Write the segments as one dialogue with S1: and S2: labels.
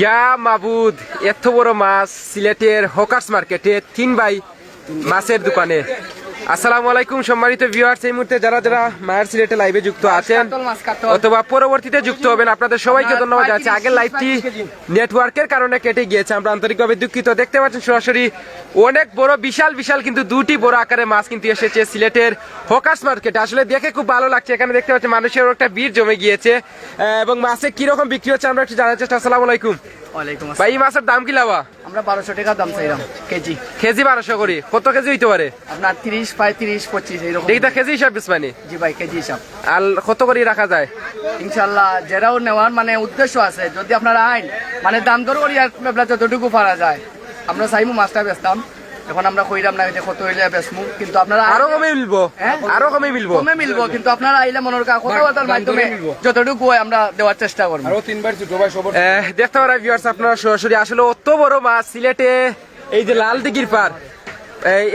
S1: ইয়া মাবুদ এত বড় মাছ সিলেটের হকার্স মার্কেটে তিন বাই মাছের দোকানে। আসসালামু আলাইকুম সম্মানিত ভিউয়ার্স এই মুহূর্তে যারা যারা মায়ের সিলেটে লাইভে যুক্ত আছেন। অথবা পরবর্তীতে যুক্ত হবেন আপনাদের সবাইকে ধন্যবাদ জানাচ্ছি। আগের লাইভটি নেটওয়ার্কের কারণে কেটে গিয়েছে। আমরা আন্তরিকভাবে দুঃখিত। দেখতে পাচ্ছেন সরাসরি অনেক বড় বিশাল বিশাল কিন্তু দুটি বড় আকারে মাছ কিন্তু এসেছে সিলেটের হকার্স মার্কেটে আসলে দেখে খুব ভালো লাগছে। এখানে দেখতে পাচ্ছেন মানুষের একটা ভিড় জমে গিয়েছে। এবং মাছে কীরকম বিক্রি হচ্ছে আমরা একটু জানার চেষ্টা। আসসালামু আলাইকুম।
S2: ওয়ালাইকুম আসসালাম।
S1: ভাই এই মাছের দাম কি
S2: আমরা বারোশো টাকা দাম চাইলাম কেজি।
S1: কেজি বারোশো করি। কত কেজি হইতে পারে?
S2: আপনার তিরিশ পঁয়ত্রিশ পঁচিশ এইরকম।
S1: তা কেজি হিসাব বিসমানি
S2: জি ভাই কেজি হিসাব।
S1: আর কত করে রাখা যায়?
S2: ইনশাল্লাহ নেওয়ার মানে উদ্দেশ্য আছে। যদি আপনারা আইন মানে দাম দর করি আপনার যতটুকু পারা যায়। আমরা চাইমু মাছটা বেচতাম। এখন আমরা কইরাম না যে কত হইলে বেসমু কিন্তু আপনারা
S1: আরও কমে মিলবো।
S2: হ্যাঁ?
S1: আরও কমে মিলবো।
S2: কমে মিলবো কিন্তু আপনারা আইলে মনের কা- কথাবার্তার মাধ্যমে যতটুকু হয় আমরা দেওয়ার চেষ্টা করব।
S1: আরও তিনবার ছোট ভাই সবর দেখতে পারা ভিউয়ার্স আপনারা সরাসরি আসলে অত বড় মাছ সিলেটে এই যে লাল দিঘির পার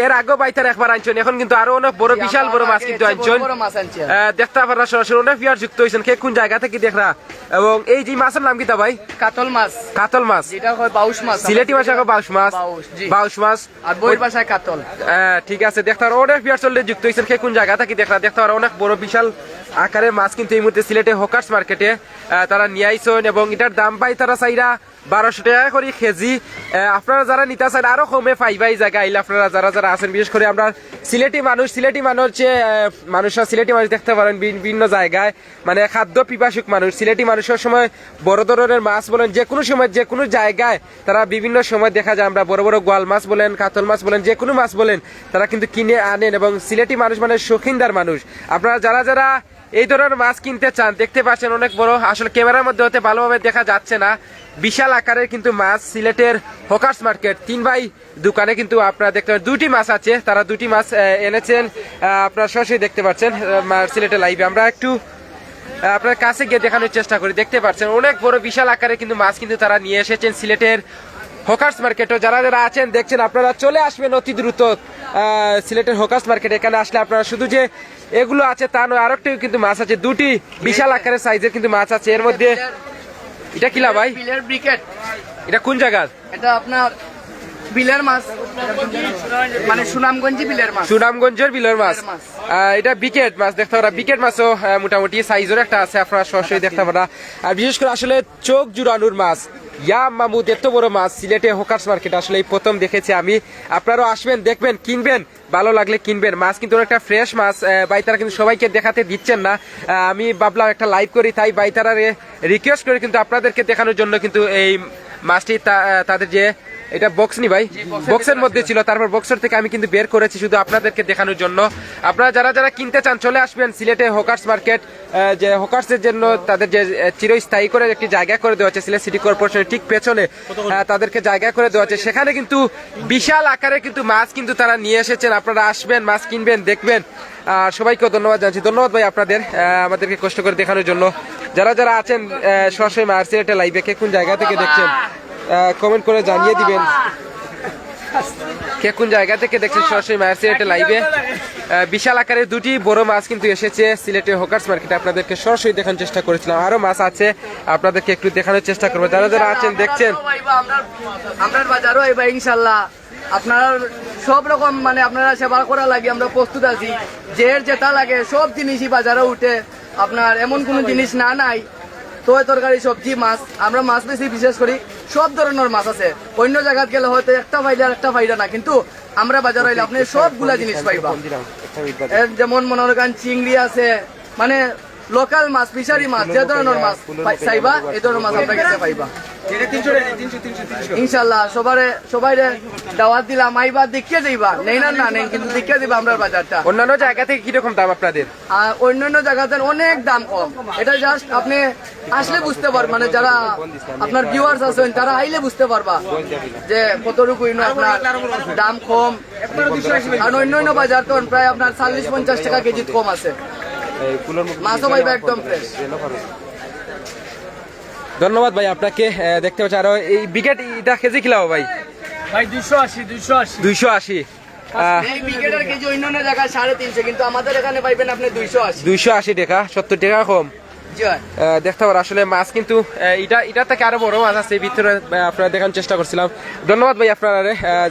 S1: এর আগে বাইতার একবার আনছেন এখন কিন্তু আরও অনেক বড় বিশাল বড় মাছ কিন্তু আনছেন। দেখতে আপনারা সরাসরি অনেক ভিউয়ার যুক্ত হয়েছেন কে কোন জায়গা থেকে দেখরা? এবং এই যে মাছের নাম কি ভাই?
S2: কাতল মাছ।
S1: কাতল মাছ।
S2: যেটা হয় বাউশ মাছ।
S1: সিলেটি ভাষায় বাউশ মাছ।
S2: বাউশ,
S1: মাছ।
S2: আর বইয়ের ভাষায় কাতল।
S1: ঠিক আছে দেখতে পারো অনেক বিয়ার চললে যুক্ত হয়েছেন কে কোন জায়গা থেকে দেখা দেখতে পারো অনেক বড় বিশাল আকারের মাছ কিন্তু এই মুহূর্তে সিলেটে হকার্স মার্কেটে তারা নিয়ে আইসন এবং এটার দাম পাই তারা চাইরা বারোশো টাকা করে কেজি। আপনারা যারা নিতে চান আরও কমে পাইবা এই জায়গায়। আইলে আপনারা যারা যারা আছেন বিশেষ করে আমরা সিলেটি মানুষ সিলেটি মানুষ যে মানুষরা সিলেটি মানুষ দেখতে পারেন বিভিন্ন জায়গায়। মানে খাদ্য পিপাসুক মানুষ। সিলেটি মানুষের সময় বড় ধরনের মাছ বলেন, যে কোনো সময়, যে কোনো জায়গায় তারা বিভিন্ন সময় দেখা যায়। আমরা বড় বড় গোয়াল মাছ বলেন, কাতল মাছ বলেন, যে কোনো মাছ বলেন, তারা কিন্তু কিনে আনেন এবং সিলেটি মানুষ মানে শৌখিনদার মানুষ। আপনারা যারা যারা এই ধরনের মাছ কিনতে চান, দেখতে পাচ্ছেন অনেক বড়, আসলে ক্যামেরার মধ্যে হতে ভালোভাবে দেখা যাচ্ছে না। বিশাল আকারের কিন্তু মাছ, সিলেটের হকার্স মার্কেট, তিন ভাই দোকানে কিন্তু আপনারা দেখতে পাচ্ছেন দুটি মাছ আছে, তারা দুটি মাছ এনেছেন আপনারা সরাসরি দেখতে পাচ্ছেন সিলেটের লাইভে আমরা একটু আপনার কাছে গিয়ে দেখানোর চেষ্টা করি, দেখতে পাচ্ছেন, অনেক বড় বিশাল আকারে কিন্তু মাছ কিন্তু তারা নিয়ে এসেছেন সিলেটের হকার্স মার্কেটও যারা যারা আছেন, দেখছেন, আপনারা চলে আসবেন অতি দ্রুত সিলেটের হকার্স মার্কেট, এখানে আসলে আপনারা শুধু যে এগুলো আছে তা নয় আরেকটি কিন্তু মাছ আছে দুটি বিশাল আকারের সাইজের কিন্তু মাছ আছে। এর মধ্যে এটা কিলা ভাই? এটা কোন জায়গার?
S2: এটা আপনার বিলের মাছ। মানে সুনামগঞ্জি বিলের মাছ।
S1: সুনামগঞ্জের বিলের মাছ। এটা বিকেট মাছ দেখতে পারা বিকেট মাছও মোটামুটি সাইজের একটা আছে আপনারা সরাসরি দেখতে পারা। আর বিশেষ করে আসলে চোখ জুড়ানোর মাছ। ইয়া মামুদ এত বড় মাছ সিলেটে হোকার্স মার্কেট আসলে এই প্রথম দেখেছি আমি। আপনারাও আসবেন দেখবেন কিনবেন ভালো লাগলে কিনবেন। মাছ কিন্তু একটা ফ্রেশ মাছ আহ, ভাই তারা কিন্তু সবাইকে দেখাতে দিচ্ছেন না। আমি ভাবলাম একটা লাইভ করি তাই ভাই তারা রিকোয়েস্ট করে কিন্তু আপনাদেরকে দেখানোর জন্য কিন্তু এই মাছটি তাদের যে এটা বক্স নি ভাই? বক্সের মধ্যে ছিল তারপর বক্সের থেকে আমি কিন্তু বের করেছি শুধু আপনাদেরকে দেখানোর জন্য। আপনারা যারা যারা কিনতে চান চলে আসবেন সিলেটে হোকার্স মার্কেট যে হোকার্সের জন্য তাদের যে চিরস্থায়ী করে একটি জায়গা করে দেওয়া হচ্ছে সিলেট সিটি কর্পোরেশনের ঠিক পেছনে তাদেরকে জায়গা করে দেওয়া হচ্ছে। সেখানে কিন্তু বিশাল আকারে কিন্তু মাছ কিন্তু তারা নিয়ে এসেছেন। আপনারা আসবেন মাছ কিনবেন দেখবেন। আর সবাইকেও ধন্যবাদ জানাচ্ছি। ধন্যবাদ ভাই আপনাদের আমাদেরকে কষ্ট করে দেখানোর জন্য। যারা যারা আছেন সরাসরি মার সিলেটে লাইভে কে কোন জায়গা থেকে দেখছেন? কমেন্ট করে জানিয়ে দিবেন। কে কোন জায়গা থেকে দেখছেন সরাসরি মায়ের সিলেটে লাইভে বিশাল আকারের দুটি বড় মাছ কিন্তু এসেছে সিলেটে হোকার্স মার্কেটে। আপনাদেরকে সরাসরি দেখানোর চেষ্টা করেছিলাম। আরও মাছ আছে আপনাদেরকে একটু দেখানোর চেষ্টা করব। যারা যারা আছেন দেখছেন।
S2: আমরা বাজারও এবার ইনশাল্লাহ। আপনার সব রকম মানে আপনারা সেবা করা লাগে আমরা প্রস্তুত আছি। যের যেটা লাগে সব জিনিসই বাজারে উঠে। আপনার এমন কোনো জিনিস না নাই। তো তরকারি সবজি মাছ। আমরা মাছ বেশি বিশেষ করি। সব ধরনের মাছ আছে। অন্য জায়গাত গেলে হয়তো একটা ফাইদা আর একটা ফাইদা না কিন্তু আমরা বাজার হইলে আপনি সবগুলা জিনিস পাইবা। যেমন মনে করেন চিংড়ি আছে মানে লোকাল মাছ ফিশারি মাছ যে ধরনের মাছ চাইবা এই ধরনের মাছ আপনার কাছে পাইবা। ইনশাল্লাহ সবারে সবাই দাওয়াত দিলাম আইবা দেখিয়ে যাইবা নেই না না নেই কিন্তু দেখিয়ে দিবা আমরা বাজারটা।
S1: অন্যান্য জায়গা থেকে কীরকম দাম আপনাদের?
S2: আর অন্যান্য জায়গাতে অনেক দাম কম। এটা জাস্ট আপনি আসলে বুঝতে পারবেন মানে যারা আপনার ভিউয়ার্স আছেন তারা আইলে বুঝতে পারবা যে কতটুকু আপনার দাম কম। আর অন্যান্য বাজার তো প্রায় আপনার চাল্লিশ পঞ্চাশ টাকা কেজি কম আছে। মাছও পাইবা একদম ফ্রেশ
S1: ধন্যবাদ ভাই আপনাকে দেখতে পাচ্ছি আরও এই বিকেট এটা কেজি কিলাও ভাই?
S3: ভাই দুইশো আশি দুইশো আশি।
S1: দুইশো আশি।
S2: এই বিকেটের কেজি অন্যান্য জায়গায় সাড়ে তিনশো কিন্তু আমাদের এখানে পাইবেন আপনি দুইশো আশি।
S1: দুইশো আশি টাকা সত্তর টাকা কম। দেখতে পারো, আসলে মাছ কিন্তু এটা এটা থেকে আরও বড় মাছ আছে ভিতরে আপনারা দেখার চেষ্টা করছিলাম। ধন্যবাদ ভাই আপনারা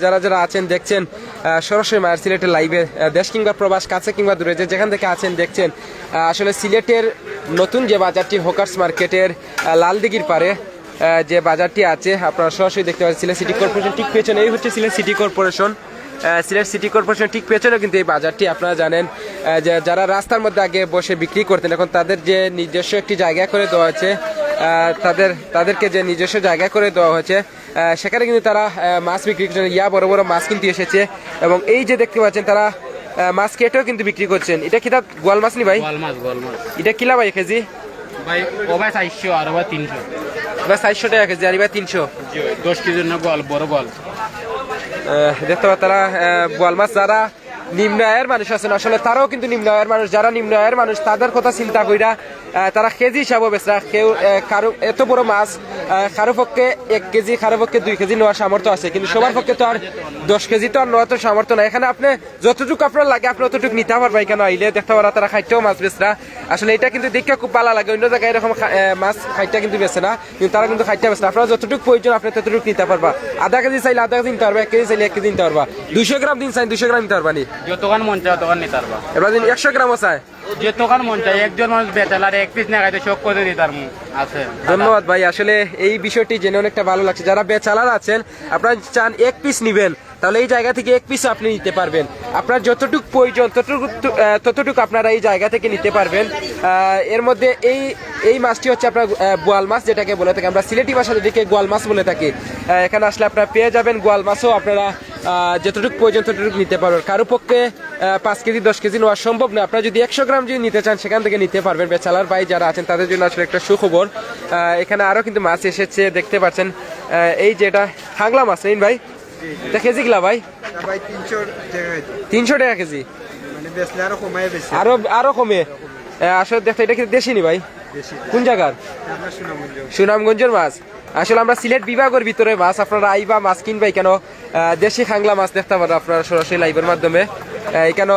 S1: যারা যারা আছেন, দেখছেন সরাসরি মায়ের সিলেটের লাইভে দেশ কিংবা প্রবাস, কাছে কিংবা দূরে, যে যেখান থেকে আছেন, দেখছেন আসলে সিলেটের নতুন যে বাজারটি, হোকার্স মার্কেটের লালদিঘির পারে যে বাজারটি আছে, আপনারা সরাসরি দেখতে পাচ্ছেন, সিলেট সিটি কর্পোরেশন ঠিক পেয়েছেন এই হচ্ছে Sylhet city corporation. Sylhet city corporation ঠিক পেছনে কিন্তু এই বাজারটি, আপনারা জানেন যারা রাস্তার মধ্যে আগে বসে বিক্রি করতেন এখন তাদের যে নিজস্ব একটি জায়গা করে দেওয়া হয়েছে তাদের তাদেরকে যে নিজস্ব জায়গা করে দেওয়া হয়েছে সেখানে কিন্তু তারা মাছ বিক্রি করছেন ইয়া বড় বড় মাছ কিন্তু এসেছে এবং এই যে দেখতে পাচ্ছেন তারা মাছ কেটেও কিন্তু বিক্রি করছেন। এটা কি তার গোয়াল মাছ নি ভাই?
S4: গোয়াল গোয়াল
S1: এটা কিলা ভাই কেজি?
S4: ভাই ও ভাই চারশো আর ভাই তিনশো।
S1: চারশো টাকা কেজি আর এবার তিনশো।
S4: দশ কেজির না গোয়াল বড় গোয়াল।
S1: আহ, দেখতে পাচ্ছ তারা বোয়াল মাছ যারা নিম্ন আয়ের মানুষ আছেন। আসলে তারাও কিন্তু নিম্ন আয়ের মানুষ। যারা নিম্ন আয়ের মানুষ, তাদের কথা চিন্তা কইরা তারা কেজি হিসাবে বেচরা। কেউ কারও এত বড় মাছ কারও পক্ষে এক কেজি কারও পক্ষে দুই কেজি নেওয়ার সামর্থ্য আছে কিন্তু সবার পক্ষে তো আর দশ কেজি তো আর নেওয়ার তো সামর্থ্য নাই। এখানে আপনি যতটুকু আপনার লাগে আপনি অতটুকু নিতে পারবেন। কেন আইলে দেখতে পারা তারা খাইতেও মাছ বেচরা আসলে এটা কিন্তু দেখতে খুব ভালো লাগে অন্য জায়গায় এরকম মাছ খাইটা কিন্তু বেছে না কিন্তু তারা কিন্তু খাইটা বেছে না। আপনারা যতটুকু প্রয়োজন আপনি ততটুকু নিতে পারবা। আধা কেজি চাইলে আধা কেজি নিতে পারবা এক কেজি চাইলে এক কেজি নিতে পারবা। দুইশো গ্রাম দিন চাই দুইশো গ্রাম নিতে পারবা নি?
S4: যতক্ষণ মন চায় ততক্ষণ নিতে পারবা।
S1: এবার দিন একশো গ্রামও চাই
S4: যতক্ষণ মন চাই একজন মানুষ বেচালার এক পিস না শখ করে দিই তার আছে।
S1: ধন্যবাদ ভাই, আসলে এই বিষয়টি জেনে অনেকটা ভালো লাগছে। যারা বেচালার আছেন, আপনারা চান এক পিস নিবেন, তাহলে এই জায়গা থেকে এক পিস আপনি নিতে পারবেন। আপনার যতটুকু প্রয়োজন, ততটুকু ততটুকু আপনারা এই জায়গা থেকে নিতে পারবেন। এর মধ্যে এই এই মাছটি হচ্ছে আপনার গোয়াল মাছ যেটাকে বলে থাকি। আমরা সিলেটি ভাষা যেটাকে গোয়াল মাছ বলে থাকি। এখানে আসলে আপনারা পেয়ে যাবেন গোয়াল মাছও। আপনারা যতটুকু প্রয়োজন ততটুকু নিতে পারবেন। কারও পক্ষে পাঁচ কেজি দশ কেজি নেওয়া সম্ভব না আপনারা যদি একশো গ্রাম যদি নিতে চান সেখান থেকে নিতে পারবেন। বেচালার ভাই যারা আছেন তাদের জন্য আসলে একটা সুখবর। এখানে আরও কিন্তু মাছ এসেছে দেখতে পাচ্ছেন। এই যেটা হাংলা মাছ নেই ভাই? এটা কেজি কিলা ভাই?
S5: তিনশো টাকা
S1: কেজি।
S5: মানে
S1: আরও আরও কমে। আসলে দেখতে এটা কিন্তু দেশি নি ভাই? কোন জায়গার? সুনামগঞ্জের মাছ। আসলে আমরা সিলেট বিভাগের ভিতরে মাছ আপনারা আইবা মাছ কিনবাই কেন? দেশি খাংলা মাছ দেখতে পারো আপনারা সরাসরি লাইভের মাধ্যমে। কেন?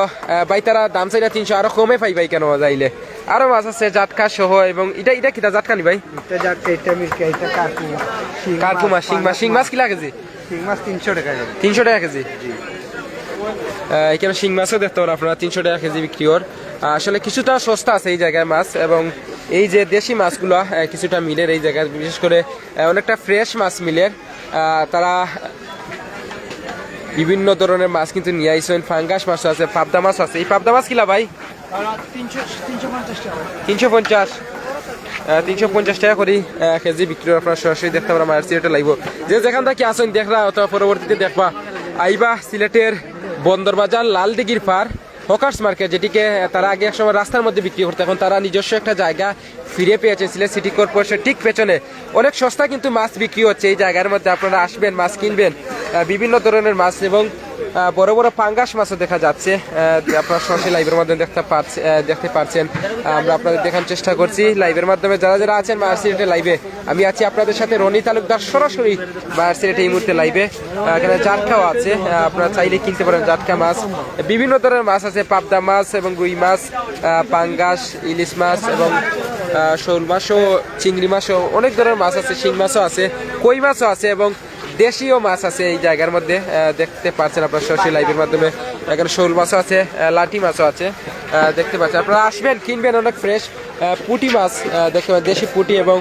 S1: বাই তারা দাম চাইলে তিনশো আরও কমে পাইবাই কেন যাইলে? আরও মাছ আছে জাটকা সহ এবং এটা এটা কিটা জাটকা নি ভাই? কারকুমা শিং মাছ শিং মাছ কিলা কেজি
S5: তিনশো টাকা
S1: তিনশো টাকা কেজি? এখানে শিং মাছও দেখতে পারেন আপনারা তিনশো টাকা কেজি বিক্রি কর আসলে কিছুটা সস্তা আছে এই জায়গায় মাছ এবং এই যে দেশি মাছগুলো কিছুটা মিলের এই জায়গায় বিশেষ করে অনেকটা ফ্রেশ মাছ মিলের। তারা বিভিন্ন ধরনের মাছ কিন্তু নিয়ে আইসেন। ফাঙ্গাস মাছ আছে পাবদা মাছ আছে। এই পাবদা মাছ কিলা ভাই? তিনশো পঞ্চাশ তিনশো পঞ্চাশ। টাকা করি কেজি বিক্রি। আপনারা সরাসরি দেখতে পারা মায়ের সিলেটে লাগবো যে যেখান থেকে আসেন দেখরা অথবা পরবর্তীতে দেখবা। আইবা সিলেটের বন্দরবাজার লালদিঘির পার হকার্স মার্কেট, যেটিকে তারা আগে একসময় রাস্তার মধ্যে বিক্রি করতো, এখন তারা নিজস্ব একটা জায়গা ফিরে পেয়েছে সিলেট সিটি কর্পোরেশন ঠিক পেছনে। অনেক সস্তা কিন্তু মাছ বিক্রি হচ্ছে এই জায়গার মধ্যে, আপনারা আসবেন, মাছ কিনবেন বিভিন্ন ধরনের মাছ এবং বড় বড় পাঙ্গাস মাছও দেখা যাচ্ছে। আপনারা সরাসরি লাইভের মাধ্যমে দেখতে পাচ্ছেন দেখতে পাচ্ছেন আমরা আপনাদের দেখার চেষ্টা করছি লাইভের মাধ্যমে। যারা যারা আছেন মায়ার সিলেটে লাইভে আমি আছি আপনাদের সাথে রনি তালুকদার সরাসরি মায়ার সিলেটে এই মুহূর্তে লাইভে এখানে জাটকাও আছে। আপনারা চাইলে কিনতে পারেন জাটকা মাছ। বিভিন্ন ধরনের মাছ আছে, পাবদা মাছ এবং রুই মাছ পাঙ্গাস, ইলিশ মাছ এবং শোল মাছও, চিংড়ি মাছও, অনেক ধরনের মাছ আছে, শিং মাছও আছে, কই মাছও আছে এবং দেশীয় মাছ আছে এই জায়গার মধ্যে দেখতে পাচ্ছেন আপনার সরাসরি লাইভের মাধ্যমে। এখানে শোল মাছও আছে লাঠি মাছও আছে দেখতে পাচ্ছেন। আপনারা আসবেন, কিনবেন অনেক ফ্রেশ পুটি মাছ দেখতে পাবেন দেশি পুটি এবং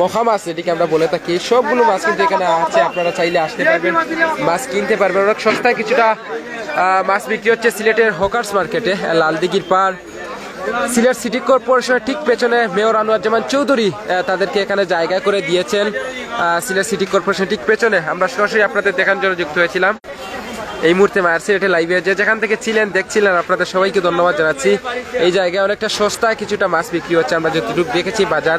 S1: মখা মাছ এটিকে আমরা বলে থাকি। সবগুলো মাছ কিন্তু এখানে আছে, আপনারা চাইলে আসতে পারবেন, মাছ কিনতে পারবেন। অনেক সস্তায় কিছুটা মাছ বিক্রি হচ্ছে সিলেটের হকার্স মার্কেটে, লালদিঘির পার সিলেট সিটি কর্পোরেশনের ঠিক পেছনে মেয়র আনোয়ার জামান চৌধুরী তাদেরকে এখানে জায়গা করে দিয়েছেন। সিলেট সিটি কর্পোরেশনের ঠিক পেছনে। আমরা সরাসরি আপনাদের দেখার জন্য যুক্ত হয়েছিলাম। এই মুহূর্তে মায়ের সিলেটে লাইভে যে যেখান থেকে ছিলেন দেখছিলেন আপনাদের সবাইকে ধন্যবাদ জানাচ্ছি। এই জায়গায় অনেকটা সস্তায় কিছুটা মাছ বিক্রি হচ্ছে। আমরা যতটুকু দেখেছি বাজার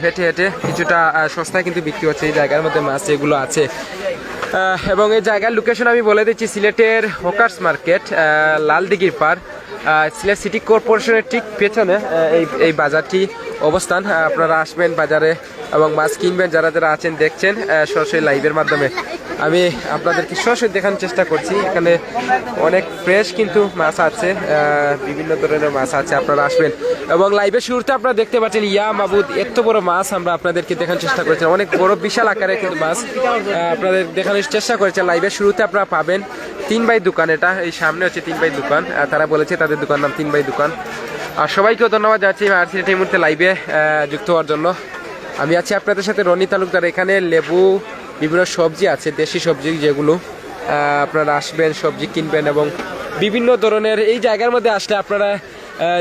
S1: হেঁটে হেঁটে কিছুটা সস্তায় কিন্তু বিক্রি হচ্ছে এই জায়গার মধ্যে মাছ এগুলো আছে। এবং এই জায়গার লোকেশন আমি বলে দিচ্ছি সিলেটের হকার্স মার্কেট লালদিঘির পার আহ, সিলেট সিটি কর্পোরেশনের ঠিক পেছনে এই এই বাজারটি অবস্থান আপনারা আসবেন বাজারে এবং মাছ কিনবেন, যারা যারা আছেন দেখছেন সরাসরি লাইভের মাধ্যমে। আমি আপনাদেরকে সরাসরি দেখানোর চেষ্টা করছি, এখানে অনেক ফ্রেশ কিন্তু মাছ আছে বিভিন্ন ধরনের মাছ আছে, আপনারা আসবেন। এবং লাইভের শুরুতে আপনারা দেখতে পাচ্ছেন, ইয়া মাবুদ, এত বড় মাছ আমরা আপনাদেরকে দেখানোর চেষ্টা করেছি, অনেক বড়, বিশাল আকারের কিন্তু মাছ। আপনাদের দেখানোর চেষ্টা করেছে লাইভের শুরুতে আপনারা পাবেন তিন বাই দোকান, এটা এই সামনে হচ্ছে তিন বাই দোকান তারা বলেছে তাদের দোকান নাম তিন বাই দোকান। আর সবাইকেও ধন্যবাদ যাচ্ছি আরসিটি এই মুহূর্তে লাইভে যুক্ত হওয়ার জন্য। আমি আছি আপনাদের সাথে রনি তালুকদার, এখানে লেবু, বিভিন্ন সবজি আছে, দেশি সবজি যেগুলো আপনারা আসবেন, সবজি কিনবেন এবং বিভিন্ন ধরনের এই জায়গার মধ্যে আসলে আপনারা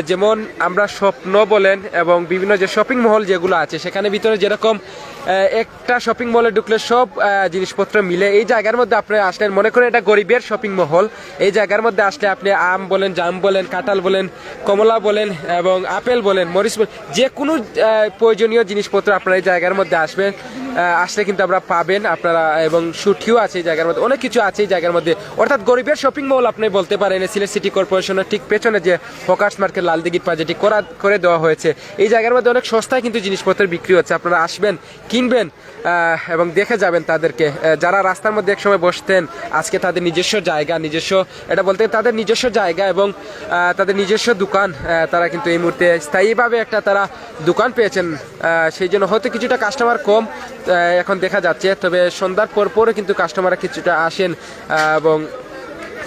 S1: যেমন আমরা স্বপ্ন বলেন এবং বিভিন্ন যে শপিং মহল যেগুলো আছে, সেখানে ভিতরে যেরকম একটা শপিং মলে ঢুকলে সব জিনিসপত্র মিলে। এই জায়গার মধ্যে আপনি আসলেন, মনে করেন এটা গরিবের শপিং মহল এই জায়গার মধ্যে আসলে আপনি আম বলেন, জাম বলেন, কাঁঠাল বলেন, কমলা বলেন এবং আপেল বলেন, মরিচ বলেন যে কোনো প্রয়োজনীয় জিনিসপত্র আপনারা এই জায়গার মধ্যে আসবেন আসলে কিন্তু আমরা পাবেন, আপনারা, এবং সুঠিও আছে এই জায়গার মধ্যে, অনেক কিছু আছে এই জায়গার মধ্যে। অর্থাৎ গরিবের শপিং মল আপনি বলতে পারেন সিলেট সিটি কর্পোরেশনের ঠিক পেছনে যে ফোকাস মার্কেট, লালদিঘির পাশে যেটি করা, করে দেওয়া হয়েছে, এই জায়গার মধ্যে অনেক সস্তায় কিন্তু জিনিসপত্র বিক্রি হচ্ছে। আপনারা আসবেন, কিনবেন এবং দেখে যাবেন তাদেরকে। যারা রাস্তার মধ্যে এক সময় বসতেন, আজকে তাদের নিজস্ব জায়গা, নিজস্ব, এটা বলতে তাদের নিজস্ব জায়গা এবং তাদের নিজস্ব দোকান তারা কিন্তু এই মুহূর্তে স্থায়ীভাবে একটা তারা দোকান পেয়েছেন। সেই জন্য হয়তো কিছুটা কাস্টমার কম এখন দেখা যাচ্ছে, তবে সন্ধ্যার পর পরও কিন্তু কাস্টমাররা কিছুটা আসেন এবং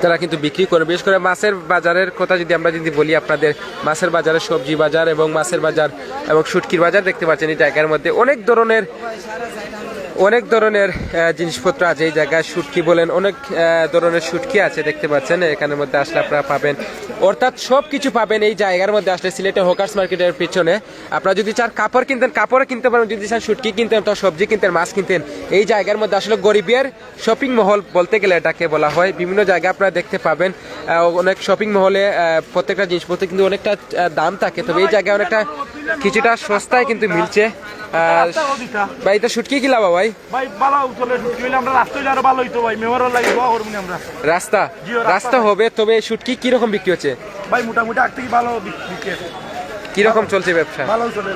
S1: তারা কিন্তু বিক্রি করে। বিশেষ করে মাছের বাজারের কথা যদি আমরা যদি বলি আপনাদের, মাছের বাজারে, সবজি বাজার এবং মাছের বাজার এবং সুটকির বাজার দেখতে পাচ্ছেন এই জায়গার মধ্যে অনেক ধরনের অনেক ধরনের জিনিসপত্র আছে এই জায়গায় শুটকি বলেন, অনেক ধরনের শুটকি আছে, দেখতে পাচ্ছেন, এখানের মধ্যে আসলে আপনারা পাবেন। অর্থাৎ সব কিছু পাবেন এই জায়গার মধ্যে আসলে সিলেটে হোকার্স মার্কেটের পিছনে। আপনারা যদি চান কাপড় কিনতেন কাপড় কিনতে পারেন, যদি চান শুটকি কিনতেন তো সবজি কিনতেন, মাছ কিনতেন, এই জায়গার মধ্যে আসলে গরিবের শপিং মহল বলতে গেলে এটাকে বলা হয়। বিভিন্ন জায়গায় আপনারা দেখতে পাবেন অনেক শপিং মহলে প্রত্যেকটা জিনিসপত্র কিন্তু অনেকটা দাম থাকে। তবে এই জায়গায় অনেকটা কিছুটা সস্তায় কিন্তু মিলছে। ভাই তো শুটকি কি লাভ ভাই?
S3: ভাই ভালো চলে শুটকি হইলে আমরা আরও ভালো হইতো ভাই করব আমরা।
S1: রাস্তা?
S3: রাস্তা
S1: রাস্তা হবে তবে শুটকি কীরকম বিক্রি হচ্ছে?
S3: ভাই মোটামুটি আগ থেকে ভালো বিক্রি কি
S1: কীরকম চলছে ব্যবসা?
S3: ভালো চলছে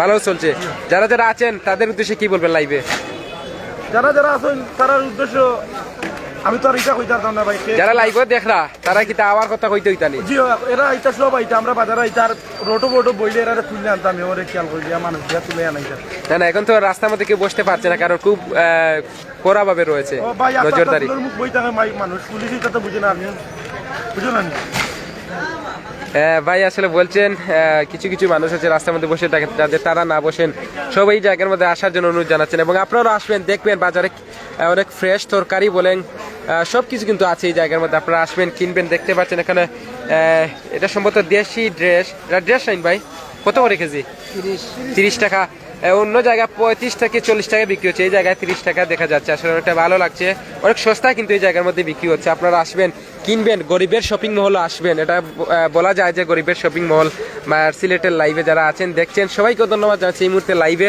S1: ভালো চলছে। যারা যারা আছেন তাদের উদ্দেশ্যে কি বলবেন লাইভে?
S3: যারা যারা আছেন তার উদ্দেশ্য আমি তো আর এটা কইতে না ভাই
S1: যারা লাইভ দেখরা তারা কি আবার কথা কইতে হইতানি?
S3: জি এরা এটা সব আইতা আমরা বাজারে আইতার রোটো বোটো বইলে এরা তুলে আনতাম ওরে খেয়াল করি দিয়া মানুষ দিয়া তুলে আনাইতাম
S1: না না এখন তো রাস্তার মধ্যে কেউ বসতে পারছে না কারণ খুব কড়া ভাবে রয়েছে। নজরদারি।
S3: মানুষ পুলিশই তো বুঝে না আপনি বুঝো না।
S1: ভাই আসলে বলছেন কিছু কিছু মানুষ আছে রাস্তার মধ্যে বসে থাকেন যাদের তারা না বসেন, সবাই জায়গার মধ্যে আসার জন্য অনুরোধ জানাচ্ছেন এবং আপনারা আসবেন, দেখবেন বাজারে অনেক ফ্রেশ তরকারি বলেন সব কিছু কিন্তু আছে এই জায়গার মধ্যে, আপনারা আসবেন, কিনবেন, দেখতে পাচ্ছেন এখানে এটা সম্ভবত দেশি ড্রেস এটা ড্রেস আইন ভাই। কত করে কেজি? তিরিশ। টাকা। অন্য জায়গায় পঁয়ত্রিশ থেকে চল্লিশ টাকা বিক্রি হচ্ছে। এই জায়গায় তিরিশ টাকা দেখা যাচ্ছে। আসলে অনেকটা ভালো লাগছে। অনেক সস্তায় কিন্তু এই জায়গার মধ্যে বিক্রি হচ্ছে। আপনারা আসবেন কিনবেন গরিবের শপিং মহল আসবেন। এটা বলা যায় যে গরিবের শপিং মহল সিলেটের লাইভে যারা আছেন দেখছেন সবাইকে ধন্যবাদ জানাচ্ছি এই মুহূর্তে লাইভে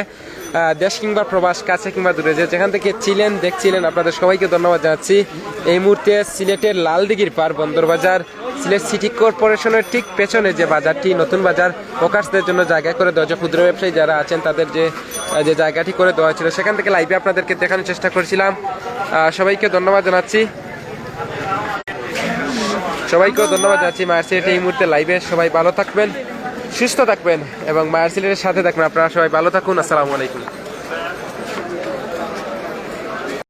S1: দেশ কিংবা প্রবাস কাছে কিংবা দূরে যে যেখান থেকে ছিলেন দেখছিলেন আপনাদের সবাইকে ধন্যবাদ জানাচ্ছি। এই মুহূর্তে সিলেটের লালদিঘির পার বন্দরবাজার সিলেট সিটি কর্পোরেশনের ঠিক পেছনে যে বাজারটি, নতুন বাজার প্রকাশদের জন্য জায়গা করে দেওয়া ক্ষুদ্র ব্যবসায়ী যারা আছেন, তাদের যে যে জায়গাটি করে দেওয়া হয়েছিল, সেখান থেকে লাইভে আপনাদেরকে দেখানোর চেষ্টা করেছিলাম। সবাইকে ধন্যবাদ জানাচ্ছি। সবাইকেও ধন্যবাদ জানাচ্ছি মায়ার সিলেট এই মুহূর্তে লাইভে সবাই ভালো থাকবেন, সুস্থ থাকবেন এবং মায়ার সিলেটের সাথে থাকবেন আপনারা সবাই। ভালো থাকুন, আসসালামু আলাইকুম।